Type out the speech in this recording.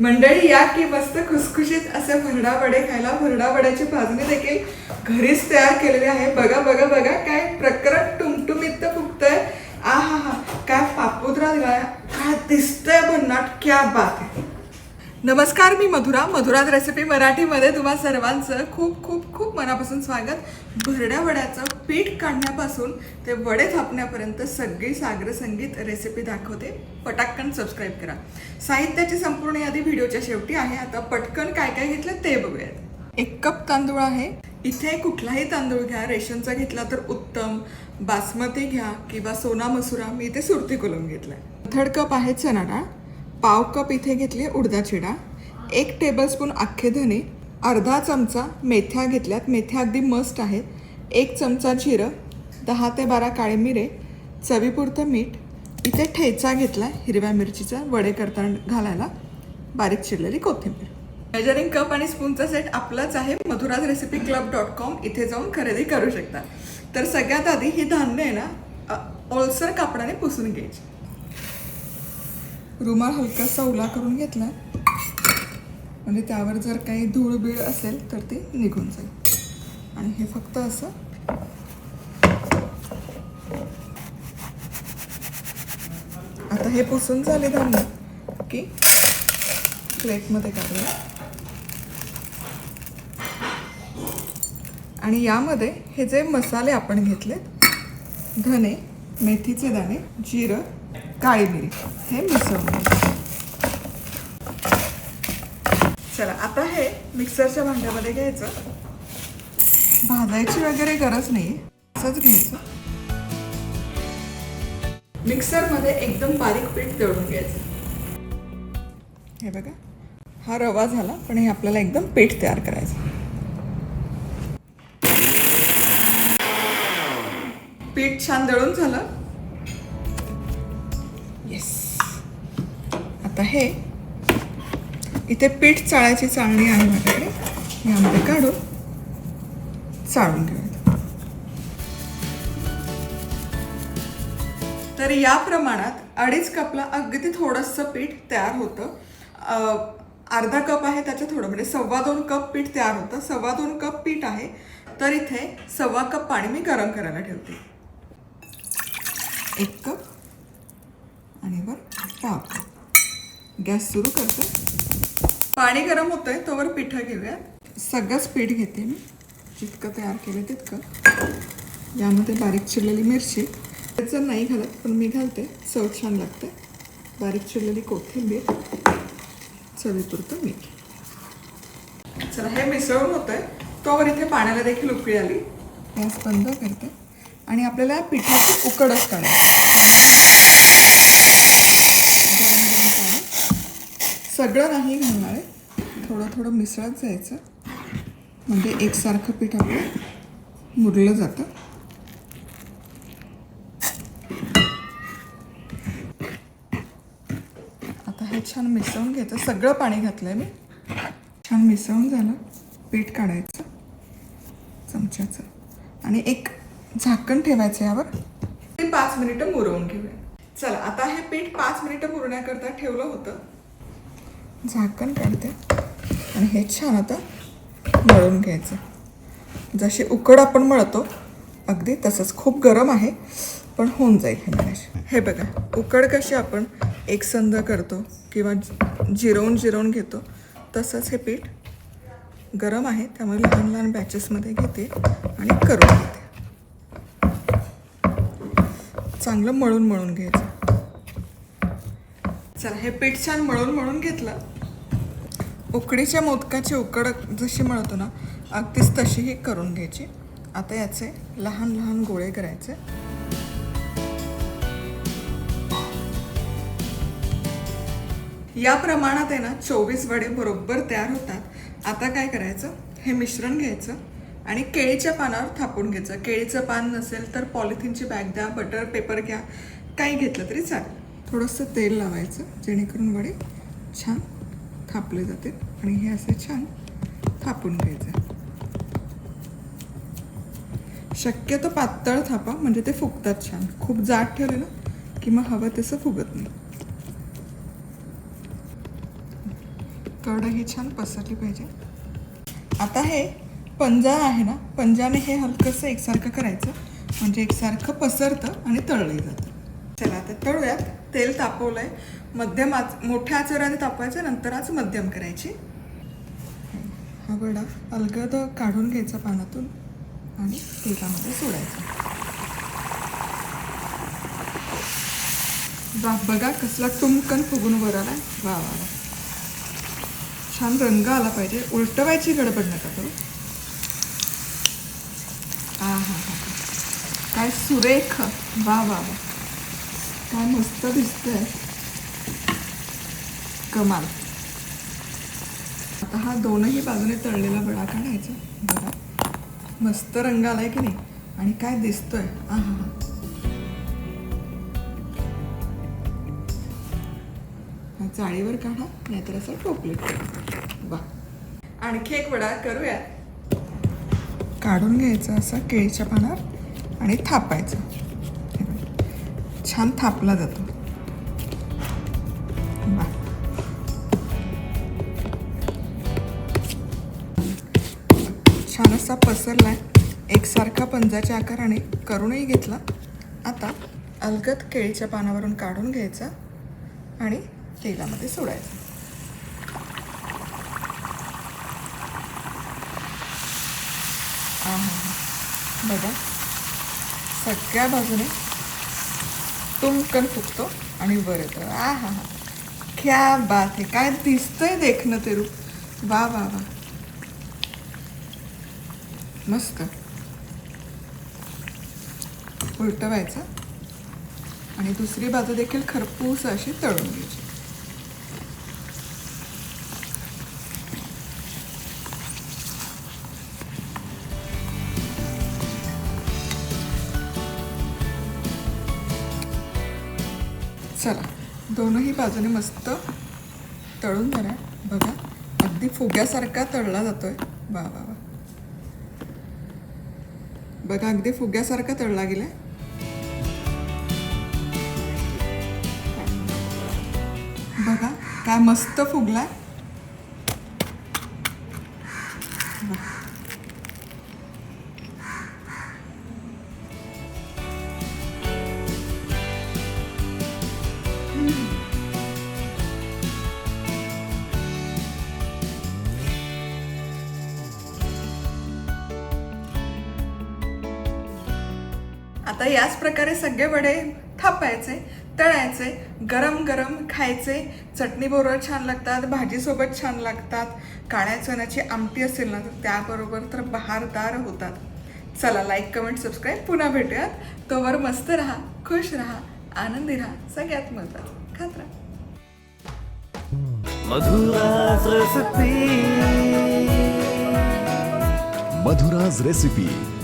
मंडळी या की मस्त खुसखुशीत असे भरडा वडे खायला भरडा वड्याची भाजणी देखील घरीच तयार केलेली आहे. बघा बघा बघा काय प्रकरण टुमटुमीत फुगतंय. आ हा हा काय पापुद्रा दिलाय. काय दिसतंय भन्नाट क्या बात आहे. नमस्कार मी मधुरा. मधुराज रेसिपी मराठीमध्ये तुम्हा सर्वांचं खूप खूप खूप मनापासून स्वागत. भरड्या वड्याचं पीठ काढण्यापासून ते वडे थापण्यापर्यंत सगळी सागर संगीत रेसिपी दाखवते. पटाक्कन सबस्क्राईब करा. साहित्याची संपूर्ण यादी व्हिडिओच्या शेवटी आहे. आता पटकन काय काय घेतलं ते बघूयात. एक कप तांदूळ आहे. इथे कुठलाही तांदूळ घ्या. रेशनचा घेतला तर उत्तम. बासमती घ्या किंवा सोना मसुरा. मी इथे सुरती कोलम घेतलाय. थर्ड कप आहे चना डाळ पाव कप इथे घेतली उडदाची डाळ एक टेबलस्पून अख्खे धने. अर्धा चमचा मेथ्या घेतल्यात. मेथ्या अगदी मस्त आहेत. एक चमचा जिरं दहा ते बारा काळे मिरे चवीपुरतं मीठ इथे ठेचा घेतला हिरव्या मिरचीचा वडे करताना घालायला बारीक चिरलेली कोथिंबीर. मेजरिंग कप आणि स्पूनचा सेट आपलाच आहे Madhura's recipe club dot com इथे जाऊन खरेदी करू शकता. तर सगळ्यात आधी ही धान्य आहे ना ओलसर कापडाने पुसून घ्यायची. रुमाल हलकासा ओला करून घेतला. म्हणजे त्यावर जर काही धूळ बीळ असेल तर ते निघून जाईल. आणि हे फक्त असं. आता हे पुसून झाले धान्य की प्लेटमध्ये काढूया आणि यामध्ये हे जे मसाले आपण घेतलेत धने मेथीचे दाणे जिरं काळी मिरी हे मिसळून चला आता हे मिक्सरच्या भांड्यामध्ये घ्यायचं. भाजायची वगैरे गरज नाही. असंच घ्यायचं. मिक्सरमध्ये एकदम बारीक पीठ दळून घ्यायचं. हे बघा हा रवा झाला पण हे आपल्याला एकदम पीठ तयार करायचं. पीठ छान दळून झालं. येस आता हे इथे पीठ चाळायची चाळणी आहे माझ्याकडे. यामध्ये काढून चाळून घेऊया तर या प्रमाणात अडीच कपला अगदी थोडंसं पीठ तयार होतं. अर्धा कप आहे त्याच्या थोडं म्हणजे सव्वा दोन कप पीठ तयार होतं. सव्वा दोन कप पीठ आहे तर इथे सव्वा कप पाणी मी गरम करायला ठेवते. एक कप आणि वर पाव कप. गॅस सुरू करते. पाणी गरम होतंय तोवर पिठं घेऊयात. सगळंच पीठ घेते मी. जितकं तयार केलं तितकं. यामध्ये बारीक चिरलेली मिरची. जर नाही घालत पण मी घालते. चव छान लागते. बारीक चिरलेली कोथिंबीर. चवीपुरतं मीठ. चला हे मिसळून होतंय. तोवर इथे पाण्याला देखील उकळी आली. गॅस बंद करते. आणि आपल्याला या पिठाची उकडच काढायची. गरम गरम पाणी. सगळं नाही घालणार आहे. थोडं थोडं मिसळत जायचं. म्हणजे एकसारखं पीठ आपलं मुरलं जातं. आता हे छान मिसळून घ्यायचं सगळं पाणी घातलं आहे मी. छान मिसळून झालं. पीठ काढायचं. चमच्याचं. आणि एक झाकण ठेवायचं यावर. ते पाच मिनिटं मुरवून घेऊया. चला आता हे पीठ पाच मिनिटं मुरण्याकरता ठेवलं होतं. झाकण काढते. आणि हे छान आता मळून घ्यायचं. जशी उकड आपण मळतो अगदी तसंच. खूप गरम आहे पण होऊन जाईल हे मॅनेज हे बघा उकड कशी आपण एकसंध करतो किंवा जिरवून जिरवून घेतो तसंच हे पीठ गरम आहे त्यामुळे लहान लहान बॅचेसमध्ये घेते आणि करून घेते. चांगलं मळून मळून घ्यायचं. चला हे पीठ छान मळून मळून घेतलं. उकडीच्या मोदकाची उकड जशी मळतो ना अगदीच तशीही करून घ्यायची. आता याचे लहान लहान गोळे करायचे. या प्रमाणात आहे ना चोवीस वडे बरोबर तयार होतात. आता काय करायचं? हे मिश्रण घ्यायचं आणि केळीच्या पानावर थापून घ्यायचं. केळीचं पान नसेल तर पॉलिथिनची बॅग द्या बटर पेपर घ्या काही घेतलं तरी चालेल. थोडंसं तेल लावायचं जेणेकरून वडे छान थापले जाते आणि हे असे छान थापून घ्यायचं. शक्यतो पातळ थापा म्हणजे ते फुगतात छान. खूप जाड ठेवले ना की मग हवं तसं फुगत नाही. ही छान पसरली पाहिजे. आता हे पंजा आहे ना पंजाने हे हलकंसं एकसारखं करायचं. म्हणजे एकसारखं पसरतं आणि तळलं जातं. चला आता तळूयात. तेल तापवलंय. मध्यम आच मोठ्या आचराने तापवायचं नंतर आज मध्यम करायची. हा वडा अलगद काढून घ्यायचा पानातून आणि तेलामध्ये सोडायचा. वा बघा कसला टुमकन फुगून वर आलाय वा वा वा छान रंग आला पाहिजे. उलटवायची गडबड नका करू. हा हा हा. काय सुरेख. वा वा वा. काय मस्त दिसतंय. कमाल. आता हा दोनही बाजूने तळलेला वडा काढायचा. बघा. मस्त रंग आलाय की नाही? आणि काय दिसतोय? हा हा हा चाळीवर काढा नाहीतर असं टोपले वा. आणखी एक वडा करूया. काढून घ्यायचं असं केळीच्या पानावर आणि थापायचं. छान थापला जातो. वा. छान असा आहे एकसारखा पंजाच्या आकाराने करूनही घेतला. आता अलगद केळीच्या पानावरून काढून घ्यायचा आणि तेलामध्ये सोडायचं. आहा. बघा. सगळ्या बाजूने तुमकन फुकतो आणि वर येतं. आ हा हा. क्या बात आहे. काय दिसतंय देखणं ते रूप. वा वा वा. मस्त. उलटवायचं. आणि दुसरी बाजू देखील खरपूस अशी तळून घ्यायची. चला दोनही बाजूने मस्त तळून झाला बघा अगदी फुग्यासारखा तळला जातोय. वा वा वा. बघा अगदी फुग्यासारखा तळला गेलाय. बघा काय मस्त फुगलाय आता याच प्रकारे सगळे वडे थापायचे तळायचे गरम गरम खायचे. चटणी बरोबर छान लागतात भाजीसोबत छान लागतात. काळ्या चण्याची आमटी असेल ना तर त्याबरोबर तर बहारदार होतात. चला लाईक कमेंट सबस्क्राईब पुन्हा भेटूयात. तोवर मस्त राहा खुश राहा आनंदी राहा. सगळ्यात महत्वाचं खात राहा. मधुराज रसपी मधुराज रेसिपी